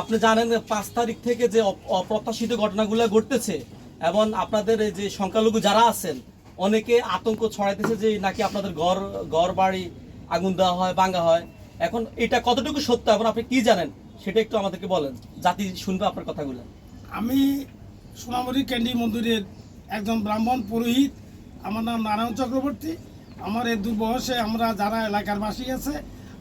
আপনি জানেন পাঁচ তারিখ থেকে যে অপ্রত্যাশিত ঘটনাগুলো ঘটতেছে এবং আপনাদের যে সংখ্যালঘু যারা আছেন, অনেকে আতঙ্ক ছড়াইতেছে যে নাকি আপনাদের ঘর ঘর বাড়ি আগুন দেওয়া হয়, ভাঙা হয়। এখন এটা কতটুকু সত্য এখন আপনি কি জানেন, সেটা একটু আমাদেরকে বলেন। জাতি শুনবে আপনার কথাগুলো। আমি সোনামুড়ি ক্যান্ডি মন্দিরের একজন ব্রাহ্মণ পুরোহিত। আমার নাম নারায়ণ চক্রবর্তী। আমার এই দুর্বয়সে আমরা যারা এলাকার বাসী আছে,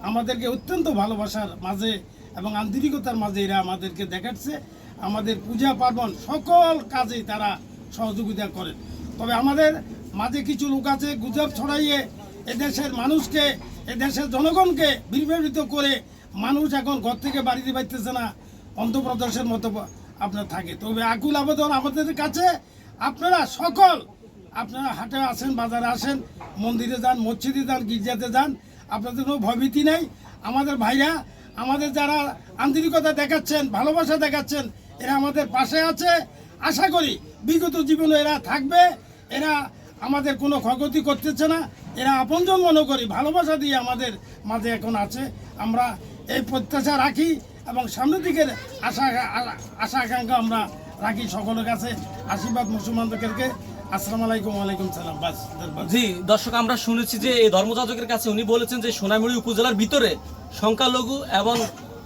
আমাদেরকে অত্যন্ত ভালোবাসার মাঝে এবং আন্তরিকতার মাঝে এরা আমাদেরকে দেখাচ্ছে। আমাদের পূজা পার্বণ সকল কাজেই তারা সহযোগিতা করেন। তবে আমাদের মাঝে কিছু লোক আছে গুজব ছড়াইয়ে এদেশের মানুষকে, এদেশের জনগণকে বিভ্রামিত করে মানুষ এখন ঘর থেকে বাড়িতে পাইতেছে না। অন্ধ্রপ্রদেশের মতো আপনার থাকে। তবে আকুল আবেদন আমাদের কাছে। আপনারা সকল, আপনারা হাটে আসেন, বাজারে আসেন, মন্দিরে যান, মসজিদে যান, গির্জাতে যান, আপনাদের কোনো ভয়ভীতি নেই। আমাদের ভাইরা আমাদের যারা আন্তরিকতা দেখাচ্ছেন, ভালোবাসা দেখাচ্ছেন, এরা আমাদের পাশে আছে। আশা করি বিগত জীবনে এরা থাকবে। এরা আমাদের কোনো ক্ষয়ক্ষতি করতেছে না। এরা আপনজন মনে করি ভালোবাসা দিয়ে আমাদের মাঝে এখন আছে। আমরা এই প্রত্যাশা রাখি এবং সামনের দিকের আশা আশা আকাঙ্ক্ষা আমরা রাখি সকলের কাছে। আশীর্বাদ মুসলমানদেরকে। আসসালামু আলাইকুম, ওয়ালাইকুম সালাম। জি, দর্শক, আমরা শুনেছি যে এই ধর্মযাজকের কাছে উনি বলেছেন যে সোনামুড়ি উপজেলার ভিতরে সংখ্যালঘু এবং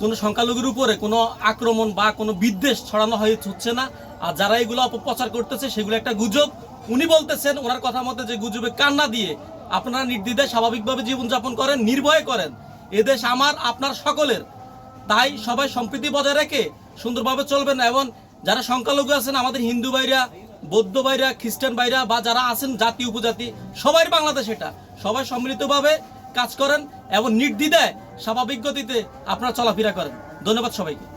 কোনো সংখ্যালঘুর উপরে কোনো আক্রমণ বা কোনো বিদ্বেষ ছড়ানো হয়ে হচ্ছে না। আর যারা এগুলো অপপ্রচার করতেছে, সেগুলো একটা গুজব। উনি বলতেছেন, ওনার কথা মতে যে গুজবে কান্না দিয়ে আপনারা নির্দ্বিধায় স্বাভাবিকভাবে জীবনযাপন করেন, নির্ভয় করেন। এদেশ আমার, আপনার সকলের। তাই সবাই সম্প্রীতি বজায় রেখে সুন্দরভাবে চলবেন এবং যারা সংখ্যালঘু আছেন, আমাদের হিন্দু ভাইরা, বৌদ্ধ ভাইরা, খ্রিস্টান ভাইরা বা যারা আছেন, জাতি, উপজাতি, সবাই বাংলাদেশ এটা। সবাই সম্মিলিতভাবে কাজ করেন এবং নির্দ্বিধায় স্বাভাবিক গতিতে আপনারা চলাফেরা করেন। ধন্যবাদ সবাইকে।